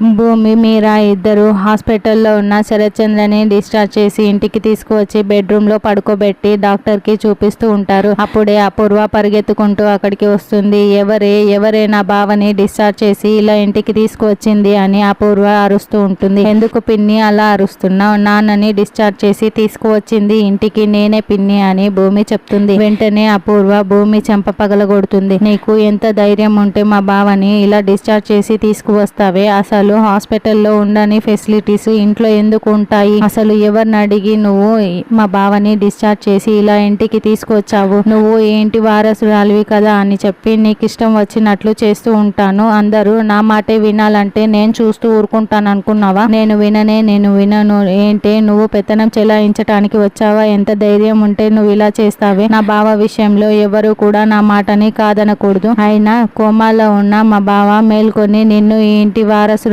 భూమి మీరా ఇద్దరు హాస్పిటల్లో ఉన్న శరత్చంద్రని డిశ్చార్జ్ చేసి ఇంటికి తీసుకువచ్చి బెడ్రూమ్లో పడుకోబెట్టి డాక్టర్కి చూపిస్తూ ఉంటారు. అప్పుడే అపూర్వ పరిగెత్తుకుంటూ అక్కడికి వస్తుంది. ఎవరే ఎవరే నా బావని డిశ్చార్జ్ చేసి ఇలా ఇంటికి తీసుకువచ్చింది అని అపూర్వ అరుస్తూ ఉంటుంది. ఎందుకు పిన్ని అలా అరుస్తున్నావు? నాన్నని డిశ్చార్జ్ చేసి తీసుకువచ్చింది ఇంటికి నేనే పిన్ని అని భూమి చెప్తుంది. వెంటనే అపూర్వ భూమి చెంప పగలగొడుతుంది. నీకు ఎంత ధైర్యం ఉంటే మా బావని ఇలా డిశ్చార్జ్ చేసి తీసుకువస్తావే? అసలు హాస్పిటల్లో ఉండని ఫెసిలిటీస్ ఇంట్లో ఎందుకు ఉంటాయి? అసలు ఎవరిని అడిగి నువ్వు మా బావని డిశ్చార్జ్ చేసి ఇలా ఇంటికి తీసుకొచ్చావు? నువ్వు ఏంటి వారసురాలివి కదా అని చెప్పి నీకు ఇష్టం వచ్చినట్లు చేస్తూ ఉంటాను. అందరూ నా మాటే వినాలంటే నేను చూస్తూ ఊరుకుంటాను అనుకున్నావా నేను విననే నేను వినను. ఏంటే నువ్వు పెత్తనం చెలాయించటానికి వచ్చావా? ఎంత ధైర్యం ఉంటే నువ్వు ఇలా చేస్తావే? నా బావ విషయంలో ఎవరు కూడా నా మాటని కాదనకూడదు. అయినా కోమాలో ఉన్న మా బావ మేల్కొని నిన్ను ఈ ఇంటి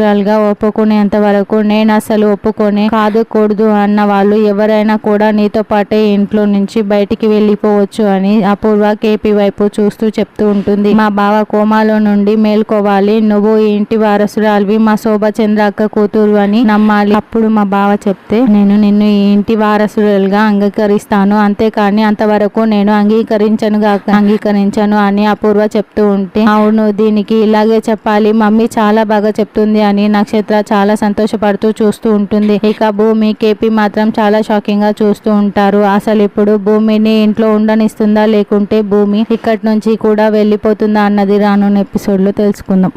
వారసురాలుగా ఒప్పుకునేంత వరకు నేను అసలు ఒప్పుకొని కాదుకూడదు అన్న వాళ్ళు ఎవరైనా కూడా నీతో పాటే ఇంట్లో నుంచి బయటికి వెళ్ళిపోవచ్చు అని అపూర్వ కేపీ వైపు చూస్తూ చెప్తూ ఉంటుంది. మా బావ కోమాలో నుండి మేల్కోవాలి. నువ్వు ఈ ఇంటి వారసురాలివి. మా శోభచంద్ర అక్క కూతురు అని నమ్మాలి. అప్పుడు మా బావ చెప్తే నేను నిన్ను ఈ ఇంటి వారసురాలుగా అంగీకరిస్తాను. అంతేకాని అంతవరకు నేను అంగీకరించను అంగీకరించను అని అపూర్వ చెప్తూ ఉంటే అవును దీనికి ఇలాగే చెప్పాలి. మమ్మీ చాలా బాగా చెప్తుంది అని నక్షత్ర చాలా సంతోషపడుతూ చూస్తూ ఉంటుంది. ఇక భూమి కేపీ మాత్రం చాలా షాకింగ్గా చూస్తూ ఉంటారు. అసలు ఇప్పుడు భూమిని ఇంట్లో ఉండనిస్తుందా? లేకుంటే భూమి ఇక్కడి నుంచి కూడా వెళ్ళిపోతుందా? అన్నది రానున్న ఎపిసోడ్లో తెలుసుకుందాం.